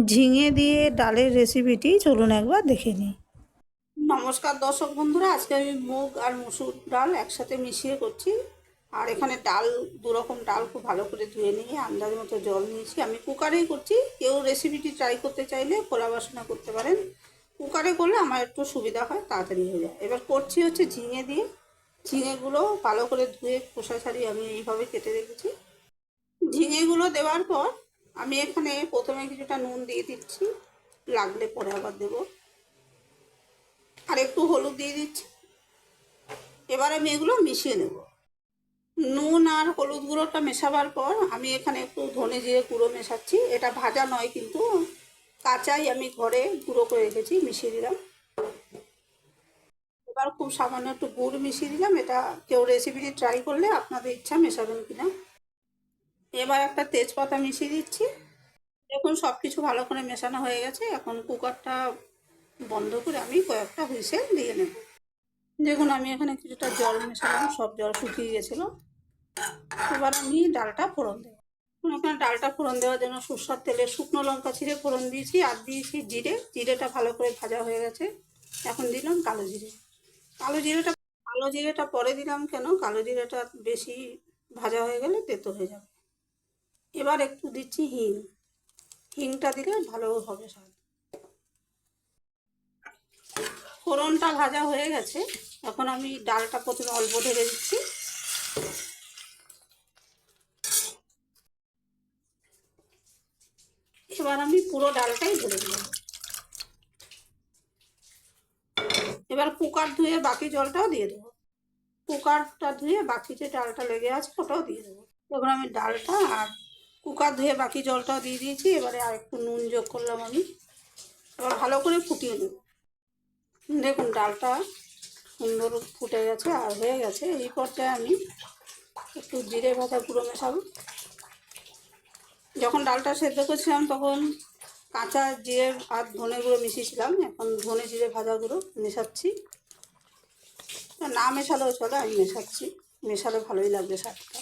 ঝিঙে দিয়ে ডালের রেসিপিটি চলুন একবার দেখে নিই। নমস্কার দর্শক বন্ধুরা, আজকে আমি মুগ আর মুসুর ডাল একসাথে মিশিয়ে করছি। আর এখানে ডাল দু রকম ডাল খুব ভালো করে ধুয়ে নিয়ে আন্দাজ মতো জল নিয়েছি। আমি কুকারেই করছি। কেউ রেসিপিটি ট্রাই করতে চাইলে খোলা বাসনা করতে পারেন। কুকারে করলে আমার একটু সুবিধা হয়, তাড়াতাড়ি হয়ে যায়। এবার করছি হচ্ছে ঝিঙে দিয়ে। ঝিঙেগুলো ভালো করে ধুয়ে খোসা ছাড়িয়ে আমি এইভাবে কেটে রেখেছি। ঝিঙেগুলো দেওয়ার পর আমি এখানে প্রথমে কিছুটা নুন দিয়ে দিচ্ছি। লাগলে পরে আবার দেবো। আর একটু হলুদ দিয়ে দিচ্ছি। এবার আমি এগুলো মিশিয়ে নেব। নুন আর হলুদ গুঁড়োটা মেশাবার পর আমি এখানে একটু ধনে জিরে গুঁড়ো মেশাচ্ছি। এটা ভাজা নয় কিন্তু কাঁচাই আমি ঘরে গুঁড়ো করে রেখেছি, মিশিয়ে দিলাম। এবার খুব সামান্য একটু গুড় মিশিয়ে দিলাম। এটা কেউ রেসিপিটি ট্রাই করলে আপনাদের ইচ্ছা মেশাবেন কিনা। এবার একটা তেজপাতা মিশিয়ে দিচ্ছি। দেখুন সব কিছু ভালো করে মেশানো হয়ে গেছে। এখন কুকারটা বন্ধ করে আমি কয়েকটা হুইসেল দিয়ে নেব। দেখুন, আমি এখানে কিছুটা জল মেশালাম, সব জল শুকিয়ে গেছিল। এবার আমি ডালটা ফোড়ন দেবো। এখানে ডালটা ফোড়ন দেওয়ার জন্য সুস্বাদ তেলে শুকনো লঙ্কা ছিঁড়ে ফোড়ন দিয়েছি আর দিয়েছি জিরে। জিরেটা ভালো করে ভাজা হয়ে গেছে। এখন দিলাম কালো জিরে। কালো জিরেটা কালো জিরেটা পরে দিলাম কেন? কালো জিরেটা বেশি ভাজা হয়ে গেলে তেতো হয়ে যাবে। এবার একটু দিচ্ছি হিং। হিংটা দিলে ভালো হবে স্বাদ। ফোড়নটা ভাজা হয়ে গেছে। এখন আমি ডালটা প্রথমে অল্প ঢেলে দিচ্ছি। এবার আমি পুরো ডালটাই ধরে দিলাম। এবার কুকার ধুয়ে বাকি জলটাও দিয়ে দেবো। কুকারটা ধুয়ে বাকি যে ডালটা লেগে আছে ওটাও দিয়ে দেবো। এবার আমি ডালটা আর কুকার ধুয়ে বাকি জলটাও দিয়ে দিয়েছি, এবারে আর একটু নুন যোগ করলাম আমি। এবার ভালো করে ফুটিয়ে নেব। দেখুন, ডালটা সুন্দর ফুটে গেছে আর হয়ে গেছে। এই পর্যায়ে আমি একটু জিরে ভাজা গুঁড়ো মেশাবো। যখন ডালটা সেদ্ধ করছিলাম, তখন কাঁচা জিরে আর ধনে গুঁড়ো মিশিয়েছিলাম। এখন ধনে জিরে ভাজা গুঁড়ো মেশাচ্ছি। না মেশালেও চলে, আমি মেশাচ্ছি। মেশালে ভালোই লাগবে স্বাদটা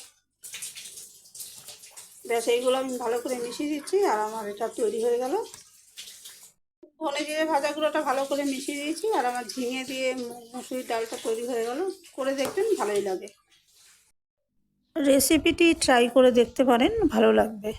ব্যাস, এইগুলো আমি ভালো করে মিশিয়ে দিচ্ছি আর আমার এটা তৈরি হয়ে গেল। ধনে জিরে ভাজা গুঁড়োটা ভালো করে মিশিয়ে দিয়েছি আর আমার ঝিঙে দিয়ে মুসুরির ডালটা তৈরি হয়ে গেল। করে দেখবেন ভালোই লাগে। রেসিপিটি ট্রাই করে দেখতে পারেন, ভালো লাগবে।